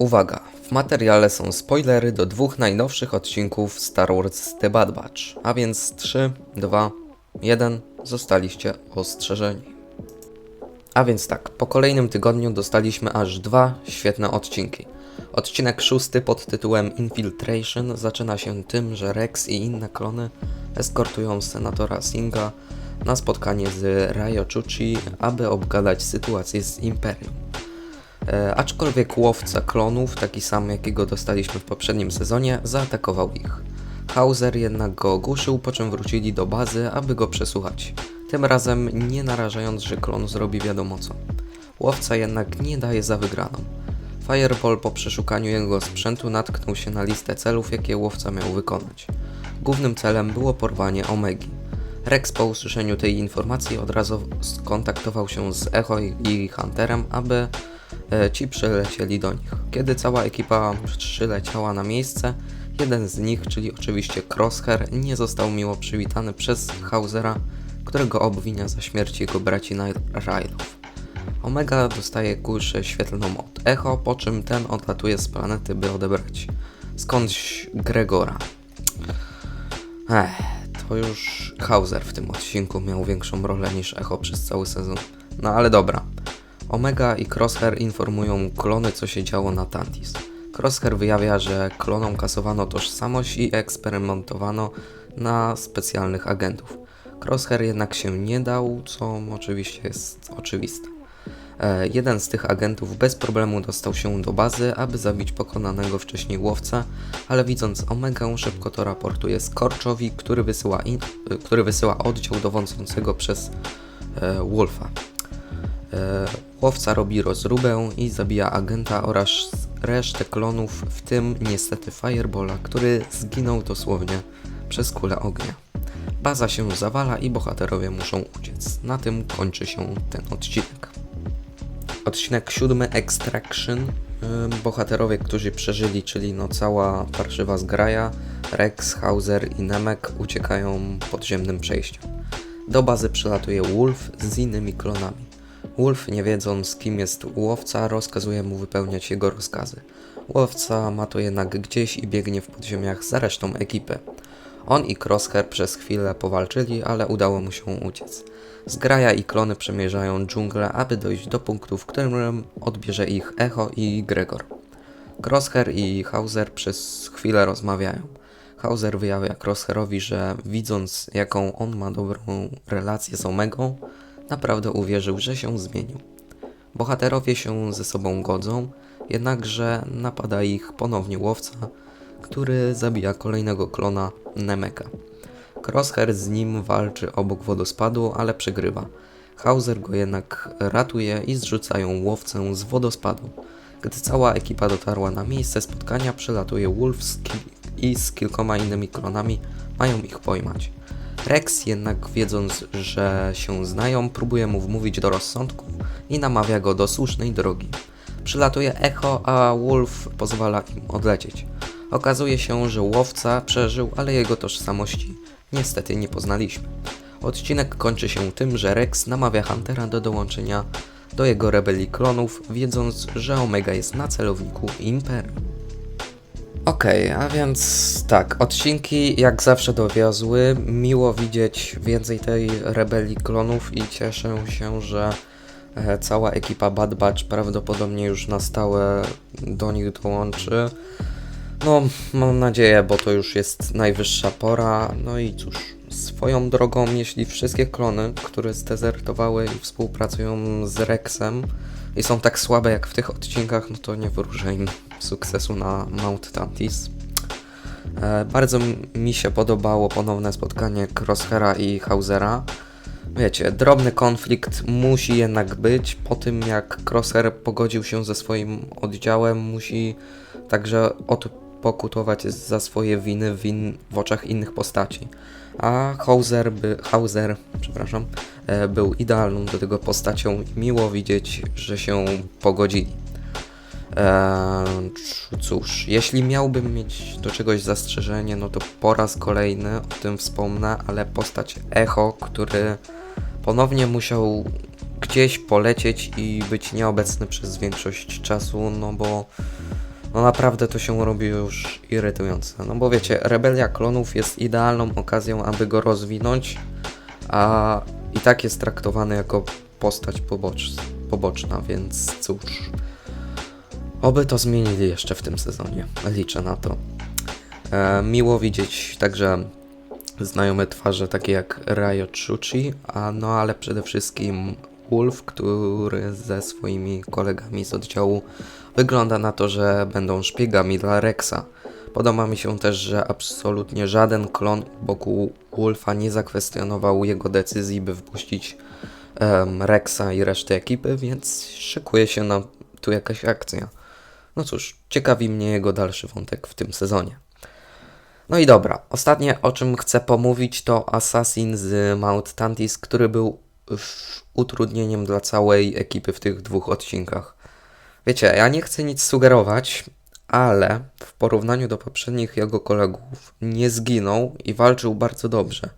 Uwaga, w materiale są spoilery do dwóch najnowszych odcinków Star Wars The Bad Batch, a więc 3, 2, 1 zostaliście ostrzeżeni. A więc tak, po kolejnym tygodniu dostaliśmy aż dwa świetne odcinki. Odcinek szósty pod tytułem Infiltration zaczyna się tym, że Rex i inne klony eskortują senatora Singa na spotkanie z Rayo Chuchi, aby obgadać sytuację z Imperium. E, aczkolwiek łowca klonów, taki sam jakiego dostaliśmy w poprzednim sezonie, zaatakował ich. Hauser jednak go ogłuszył, po czym wrócili do bazy, aby go przesłuchać. Tym razem nie narażając, że klon zrobi wiadomo co. Łowca jednak nie daje za wygraną. Fireball po przeszukaniu jego sprzętu natknął się na listę celów, jakie łowca miał wykonać. Głównym celem było porwanie Omegi. Rex po usłyszeniu tej informacji od razu skontaktował się z Echo i Hunterem, aby ci przylecieli do nich. Kiedy cała ekipa przyleciała na miejsce, jeden z nich, czyli oczywiście Crosshair, nie został miło przywitany przez Hausera, którego obwinia za śmierć jego braci Rylów. Omega dostaje kuszę świetlną od Echo, po czym ten odlatuje z planety, by odebrać skądś Gregora. Ech, to już Hauser w tym odcinku miał większą rolę niż Echo przez cały sezon. No ale dobra. Omega i Crosshair informują klony, co się działo na Tantis. Crosshair wyjawia, że klonom kasowano tożsamość i eksperymentowano na specjalnych agentów. Crosshair jednak się nie dał, co oczywiście jest oczywiste. E, jeden z tych agentów bez problemu dostał się do bazy, aby zabić pokonanego wcześniej łowcę, ale widząc Omegę szybko to raportuje Scorchowi, który wysyła, y, który wysyła oddział dowodzącego przez e, Wolfa. E, łowca robi rozróbę i zabija agenta oraz resztę klonów, w tym niestety Firebola, który zginął dosłownie przez kulę ognia. Baza się zawala i bohaterowie muszą uciec. Na tym kończy się ten odcinek. Odcinek siódmy Extraction. Bohaterowie, którzy przeżyli, czyli no cała parszywa zgraja, Rex, Hauser i Nemek uciekają podziemnym przejściem. Do bazy przylatuje Wolf z innymi klonami. Wolf, nie wiedząc kim jest łowca, rozkazuje mu wypełniać jego rozkazy. Łowca ma to jednak gdzieś i biegnie w podziemiach za resztą ekipy. On i Crosshair przez chwilę powalczyli, ale udało mu się uciec. Zgraja i klony przemierzają dżunglę, aby dojść do punktu, w którym odbierze ich Echo i Gregor. Crosshair i Hauser przez chwilę rozmawiają. Hauser wyjawia Crosshairowi, że widząc jaką on ma dobrą relację z Omegą, naprawdę uwierzył, że się zmienił. Bohaterowie się ze sobą godzą, jednakże napada ich ponownie łowca, który zabija kolejnego klona Nemeka. Crosshair z nim walczy obok wodospadu, ale przegrywa. Hauser go jednak ratuje i zrzucają łowcę z wodospadu. Gdy cała ekipa dotarła na miejsce spotkania, przylatuje Wolf i z kilkoma innymi klonami mają ich pojmać. Rex jednak wiedząc, że się znają, próbuje mu wmówić do rozsądku i namawia go do słusznej drogi. Przylatuje Echo, a Wolf pozwala im odlecieć. Okazuje się, że łowca przeżył, ale jego tożsamości niestety nie poznaliśmy. Odcinek kończy się tym, że Rex namawia Huntera do dołączenia do jego rebelii klonów, wiedząc, że Omega jest na celowniku Imperium. Okej, a więc tak, odcinki jak zawsze dowiozły. Miło widzieć więcej tej rebelii klonów i cieszę się, że e, cała ekipa Bad Batch prawdopodobnie już na stałe do nich dołączy. No, mam nadzieję, bo to już jest najwyższa pora. No i cóż, swoją drogą, jeśli wszystkie klony, które zdezertowały i współpracują z Rexem i są tak słabe jak w tych odcinkach, no to nie wyróżę im sukcesu na Mount Tantis. E, bardzo mi się podobało ponowne spotkanie Crosshaira i Hausera. Wiecie, drobny konflikt musi jednak być. Po tym jak Crosshair pogodził się ze swoim oddziałem, musi także odpokutować za swoje winy w, in, w oczach innych postaci. A Hauser, by, Hauser przepraszam, e, był idealną do tego postacią i miło widzieć, że się pogodzili. C- cóż, jeśli miałbym mieć do czegoś zastrzeżenie, no to po raz kolejny o tym wspomnę, ale postać Echo, który ponownie musiał gdzieś polecieć i być nieobecny przez większość czasu, no bo no naprawdę to się robi już irytujące. No bo wiecie, Rebelia Klonów jest idealną okazją, aby go rozwinąć, a i tak jest traktowany jako postać pobocz, poboczna, więc cóż. Oby to zmienili jeszcze w tym sezonie. Liczę na to. E, miło widzieć także znajome twarze takie jak Riot Shuchi, a no ale przede wszystkim Wolf, który ze swoimi kolegami z oddziału wygląda na to, że będą szpiegami dla Rexa. Podoba mi się też, że absolutnie żaden klon wokół Wolfa nie zakwestionował jego decyzji, by wpuścić em, Rexa i resztę ekipy, więc szykuje się na tu jakaś akcja. No cóż, ciekawi mnie jego dalszy wątek w tym sezonie. No i dobra, ostatnie o czym chcę pomówić to Assassin z Mount Tantis, który był utrudnieniem dla całej ekipy w tych dwóch odcinkach. Wiecie, ja nie chcę nic sugerować, ale w porównaniu do poprzednich jego kolegów nie zginął i walczył bardzo dobrze.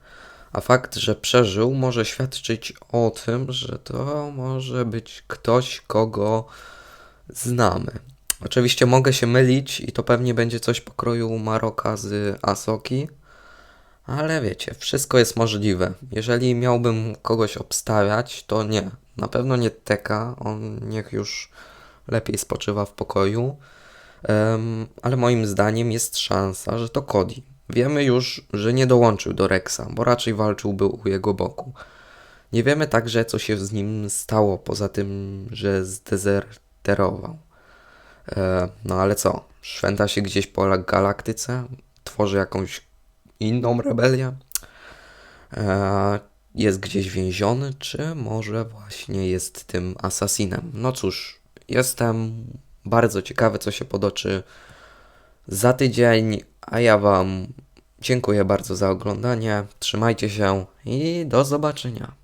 A fakt, że przeżył, może świadczyć o tym, że to może być ktoś, kogo znamy. Oczywiście mogę się mylić i to pewnie będzie coś pokroju Maroka z Asoki, ale wiecie, wszystko jest możliwe. Jeżeli miałbym kogoś obstawiać, to nie. Na pewno nie Teka, on niech już lepiej spoczywa w pokoju. Em, ale moim zdaniem jest szansa, że to Cody. Wiemy już, że nie dołączył do Rexa, bo raczej walczyłby u jego boku. Nie wiemy także, co się z nim stało, poza tym, że zdezerterował. E, no ale co? Szwenda się gdzieś po galaktyce? Tworzy jakąś inną rebelię? E, jest gdzieś więziony? Czy może właśnie jest tym asasinem? No cóż, jestem bardzo ciekawy, co się podoczy za tydzień, a ja Wam dziękuję bardzo za oglądanie. Trzymajcie się i do zobaczenia.